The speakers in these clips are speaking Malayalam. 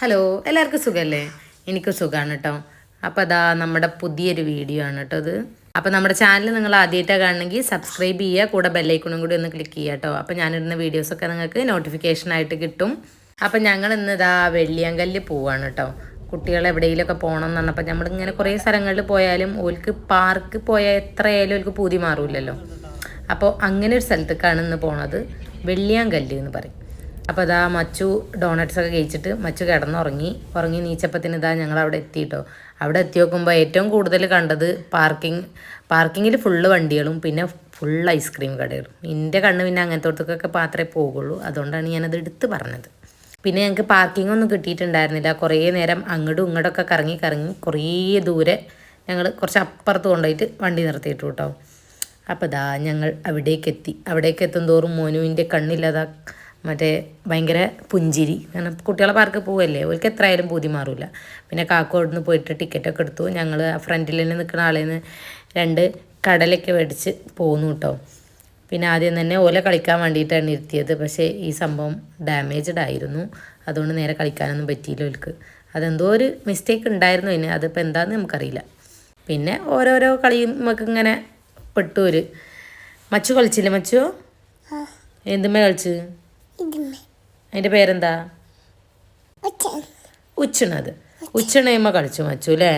ഹലോ എല്ലാവർക്കും സുഖമല്ലേ എനിക്ക് സുഖമാണ് കേട്ടോ അപ്പോൾ അതാ നമ്മുടെ പുതിയൊരു വീഡിയോ ആണ് കേട്ടോ അത് അപ്പോൾ നമ്മുടെ ചാനൽ നിങ്ങൾ ആദ്യമായിട്ടാണ് കാണണമെങ്കിൽ സബ്സ്ക്രൈബ് ചെയ്യുക കൂടെ ബെല്ലൈക്കണും കൂടി ഒന്ന് ക്ലിക്ക് ചെയ്യുക കേട്ടോ അപ്പോൾ ഞാനിടുന്ന വീഡിയോസൊക്കെ നിങ്ങൾക്ക് നോട്ടിഫിക്കേഷനായിട്ട് കിട്ടും. അപ്പോൾ ഞങ്ങൾ ഇന്ന് ഇതാ വെള്ളിയങ്കല്ല് പോവാണ് കേട്ടോ കുട്ടികൾ എവിടെയെങ്കിലുമൊക്കെ പോകണം എന്ന് പറഞ്ഞപ്പോൾ നമ്മളിങ്ങനെ കുറേ സ്ഥലങ്ങളിൽ പോയാലും ഓൽക്ക് പാർക്ക് പോയാൽ എത്രയായാലും ഓൽക്ക് പൂതി മാറൂലല്ലോ അപ്പോൾ അങ്ങനെ ഒരു സ്ഥലത്തേക്കാണ് ഇന്ന് പോണത്. വെള്ളിയാങ്കല്ല് എന്ന് പറയും. അപ്പോൾ അതാ മച്ചു ഡോണറ്റ്സ് ഒക്കെ കഴിച്ചിട്ട് മച്ചു കിടന്നുറങ്ങി. ഉറങ്ങി നീച്ചപ്പത്തിന് ഇതാ ഞങ്ങൾ അവിടെ എത്തി എത്തിയിട്ടോ അവിടെ എത്തി നോക്കുമ്പോൾ ഏറ്റവും കൂടുതൽ കണ്ടത് പാർക്കിംഗ് പാർക്കിങ്ങിൽ ഫുള്ള് വണ്ടികളും പിന്നെ ഫുൾ ഐസ്ക്രീം കടകളും. എന്റെ കണ്ണ് പിന്നെ അങ്ങനത്തോടത്തൊക്കെ മാത്രമേ പോകുള്ളൂ. അതുകൊണ്ടാണ് ഞാനത് എടുത്ത് പറഞ്ഞത്. പിന്നെ ഞങ്ങൾക്ക് പാർക്കിംഗ് ഒന്നും കിട്ടിയിട്ടുണ്ടായിരുന്നില്ല. കുറേ നേരം അങ്ങോട്ടും ഇങ്ങോട്ടൊക്കെ കറങ്ങി കറങ്ങി കുറേ ദൂരെ ഞങ്ങൾ കുറച്ച് അപ്പുറത്ത് കൊണ്ടുപോയിട്ട് വണ്ടി നിർത്തിയിട്ടു കേട്ടോ അപ്പോൾ ഇതാ ഞങ്ങൾ അവിടേക്ക് എത്തി. അവിടേക്ക് എത്തും തോറും മോനുവിന്റെ കണ്ണില്ലതാ മറ്റേ ഭയങ്കര പുഞ്ചിരി. കാരണം കുട്ടികളെ പാർക്ക് പോവല്ലേ? അവർക്ക് എത്രയായാലും പൂതി മാറില്ല പിന്നെ കാക്കോട് നിന്ന് പോയിട്ട് ടിക്കറ്റൊക്കെ എടുത്തു. ഞങ്ങൾ ഫ്രണ്ടിൽ തന്നെ നിൽക്കുന്ന ആളിൽ നിന്ന് രണ്ട് കടലൊക്കെ മേടിച്ച് പോന്നു കേട്ടോ പിന്നെ ആദ്യം തന്നെ ഓല കളിക്കാൻ വേണ്ടിയിട്ടാണ് ഇരുത്തിയത് പക്ഷേ ഈ സംഭവം ഡാമേജ്ഡ് ആയിരുന്നു. അതുകൊണ്ട് നേരെ കളിക്കാനൊന്നും പറ്റിയില്ല ഓൽക്ക്. അതെന്തോ ഒരു മിസ്റ്റേക്ക് ഉണ്ടായിരുന്നു അതിന്. അതിപ്പോൾ എന്താണെന്ന് നമുക്കറിയില്ല. പിന്നെ ഓരോരോ കളിയും നമുക്ക് ഇങ്ങനെ പെട്ടു ഒരു. മച്ചു കളിച്ചില്ലേ മച്ചു? എന്തുമ്മേ കളിച്ച് അതിന്റെ പേരെന്താ? ഉച്ചണത് ഉച്ചണയമ്മ കളിച്ചു മച്ചു അല്ലേ?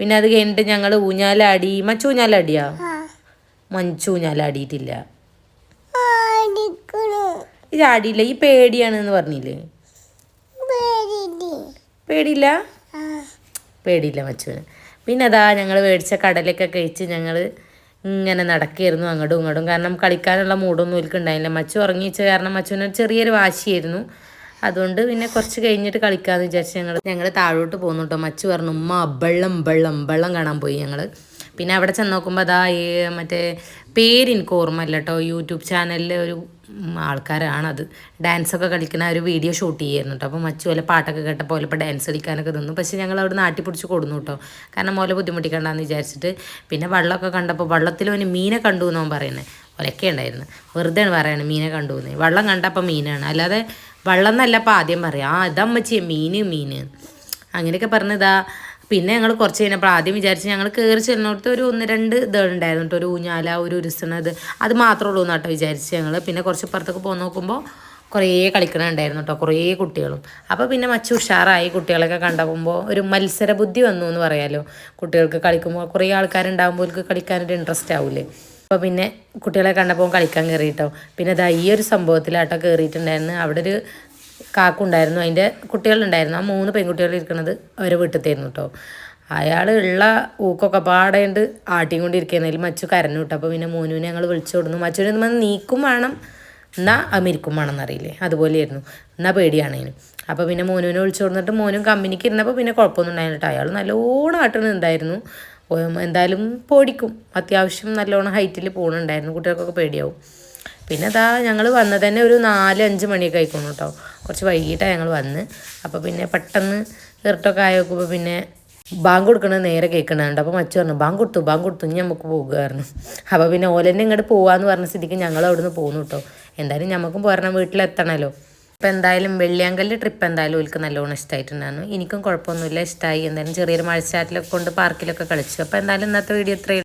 പിന്നെ അത് കഴിഞ്ഞിട്ട് ഞങ്ങൾ ഊഞ്ഞാലാടി മച്ചു ഊഞ്ഞാലാടിയാ? മഞ്ചു ഊഞ്ഞാലാടിയിട്ടില്ല. ഇത് ആടിയില്ല ഈ പേടിയാണെന്ന് പറഞ്ഞില്ലേ? പേടിയില്ല? പേടിയില്ല? മച്ചുവിന്. പിന്നെ അതാ ഞങ്ങൾ മേടിച്ച കടലൊക്കെ കഴിച്ച് ഞങ്ങൾ ഇങ്ങനെ നടക്കുകയായിരുന്നു അങ്ങോട്ടും ഇങ്ങോട്ടും കാരണം കളിക്കാനുള്ള മൂടൊന്നും ഒരിക്കലും ഉണ്ടായില്ല. മച്ചു ഉറങ്ങിച്ച കാരണം മച്ചുവിന് ചെറിയൊരു വാശിയായിരുന്നു. അതുകൊണ്ട് പിന്നെ കുറച്ച് കഴിഞ്ഞിട്ട് കളിക്കാമെന്ന് വിചാരിച്ച് ഞങ്ങൾ ഞങ്ങൾ താഴോട്ട് പോകുന്നു കേട്ടോ. മച്ചു പറഞ്ഞു ഉമ്മ അമ്പള്ളം അമ്പള്ളം അമ്പള്ളം കാണാൻ പോയി ഞങ്ങൾ പിന്നെ അവിടെ ചെന്ന് നോക്കുമ്പോൾ അതാ മറ്റേ പേര് എനിക്ക് ഓർമ്മയില്ല കേട്ടോ. യൂട്യൂബ് ചാനലിൽ ഒരു ആൾക്കാരാണത്. ഡാൻസൊക്കെ കളിക്കുന്ന ഒരു വീഡിയോ ഷൂട്ട് ചെയ്യായിരുന്നു കേട്ടോ അപ്പോൾ മച്ചു പോലെ പാട്ടൊക്കെ കേട്ടപ്പോൾ ഇപ്പോൾ ഡാൻസ് കളിക്കാനൊക്കെ നിന്നു. പക്ഷേ ഞങ്ങൾ അവിടെ നാട്ടി പിടിച്ച് കൊടുന്നു കേട്ടോ കാരണം മോലെ ബുദ്ധിമുട്ടിക്കണ്ടെന്ന് വിചാരിച്ചിട്ട്. പിന്നെ വെള്ളമൊക്കെ കണ്ടപ്പോൾ വെള്ളത്തിൽ അവന് മീനെ കണ്ടു എന്നവൻ പറയുന്നത് ഒലക്കെ ഉണ്ടായിരുന്നു. വെറുതെ പറയണത് മീനെ കണ്ടു എന്ന് വള്ളം കണ്ടപ്പോൾ മീനാണ്. അല്ലാതെ വെള്ളം എന്നല്ല അപ്പോൾ ആദ്യം പറയാം. ആ ഇതമ്മച്ചിയെ മീന് മീന്. അങ്ങനെയൊക്കെ പറഞ്ഞതാ പിന്നെ ഞങ്ങൾ കുറച്ച് കഴിഞ്ഞപ്പോൾ ആദ്യം വിചാരിച്ച് ഞങ്ങൾ കയറി ചെല്ലിനോടത്ത് ഒരു ഒന്ന് രണ്ട് ഇതുണ്ടായിരുന്നു കേട്ടോ. ഒരു ഊഞ്ഞാല ഒരു ഉരുസണത് അത് മാത്രമേ ഉള്ളൂ എന്നാട്ടോ വിചാരിച്ച് ഞങ്ങൾ പിന്നെ കുറച്ച് പുറത്തൊക്കെ പോകാൻ നോക്കുമ്പോൾ കുറേ കളിക്കണുണ്ടായിരുന്നു കേട്ടോ. കുറേ കുട്ടികളും. അപ്പോൾ പിന്നെ മച്ചു ഉഷാറായി കുട്ടികളൊക്കെ കണ്ടപ്പോൾ ഒരു മത്സര ബുദ്ധി വന്നു എന്ന് പറയാലോ. കുട്ടികൾക്ക് കളിക്കുമ്പോൾ കുറേ ആൾക്കാരുണ്ടാകുമ്പോൾ അവർക്ക് കളിക്കാനൊരു ഇൻട്രസ്റ്റ് ആവില്ലേ അപ്പോൾ പിന്നെ കുട്ടികളെ കണ്ടപ്പോൾ കളിക്കാൻ കയറി കേട്ടോ. പിന്നെ ഇതാ ഈ ഒരു സംഭവത്തിലാട്ടോ കയറിയിട്ടുണ്ടായിരുന്നു അവിടെ ഒരു കാക്കുണ്ടായിരുന്നു. അതിന്റെ കുട്ടികളുണ്ടായിരുന്നു. ആ മൂന്ന് പെൺകുട്ടികൾ ഇരിക്കുന്നത് അവരെ വീട്ടിലത്തേന്നു കേട്ടോ അയാൾ ഉള്ള ഊക്കൊക്കെ പാടേണ്ട് ആട്ടിയും കൊണ്ടിരിക്കുന്നതിൽ മച്ചു കരഞ്ഞു വിട്ടു അപ്പോൾ പിന്നെ മോനുവിനെ ഞങ്ങൾ വിളിച്ചു കൊടുന്നു. മച്ചുവിനെ നമ്മൾ നീക്കും വേണം. എന്നാൽ അമിരിക്കും വേണം എന്നറിയില്ലേ? അതുപോലെയായിരുന്നു. എന്നാൽ പേടിയാണ് അതിന്. അപ്പോൾ പിന്നെ മോനുവിനെ വിളിച്ചു കൊടുത്തിട്ട് മോനും കമ്പനിക്ക് ഇരുന്നപ്പോൾ പിന്നെ കുഴപ്പമൊന്നും ഉണ്ടായിരുന്നിട്ട് അയാൾ നല്ലോണം ആട്ടണുണ്ടായിരുന്നു എന്തായാലും പൊടിക്കും. അത്യാവശ്യം നല്ലോണം ഹൈറ്റിൽ പോകണുണ്ടായിരുന്നു കുട്ടികൾക്കൊക്കെ പേടിയാവും. പിന്നെ അതാ ഞങ്ങൾ വന്നത് തന്നെ ഒരു നാല് അഞ്ച് മണിയൊക്കെ ആയിക്കോണു കേട്ടോ കുറച്ച് വൈകിട്ടാണ് ഞങ്ങൾ വന്ന്. അപ്പോൾ പിന്നെ പെട്ടെന്ന് ഇരട്ടൊക്കെ ആയി നോക്കുമ്പോൾ പിന്നെ ബാങ്ക് കൊടുക്കണത് നേരെ കേൾക്കണുണ്ട് അപ്പോൾ മച്ചു പറഞ്ഞു ബാങ്ക് കൊടുത്തു ബാങ്ക് കൊടുത്തു ഇനി നമുക്ക് പോകുമായിരുന്നു അപ്പോൾ പിന്നെ ഓലെന്നെ ഇങ്ങോട്ട് പോകാമെന്ന് പറഞ്ഞ സ്ഥിതിക്ക് ഞങ്ങൾ അവിടുന്ന് പോകുന്നു കേട്ടോ എന്തായാലും നമുക്കും പോരണം വീട്ടിലെത്തണമല്ലോ ഇപ്പം എന്തായാലും വെള്ളിയാങ്കല്ല് ട്രിപ്പ് എന്തായാലും ഓൽക്ക് നല്ലോണം ഇഷ്ടമായിട്ടുണ്ടായിരുന്നു എനിക്കും കുഴപ്പമൊന്നുമില്ല ഇഷ്ടമായി എന്തായാലും ചെറിയൊരു മഴച്ചാറ്റിലൊക്കെ കൊണ്ട് പാർക്കിലൊക്കെ കളിച്ചു. അപ്പോൾ എന്തായാലും ഇന്നത്തെ വീഡിയോ ഇത്രയും